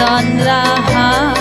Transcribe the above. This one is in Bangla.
on the high.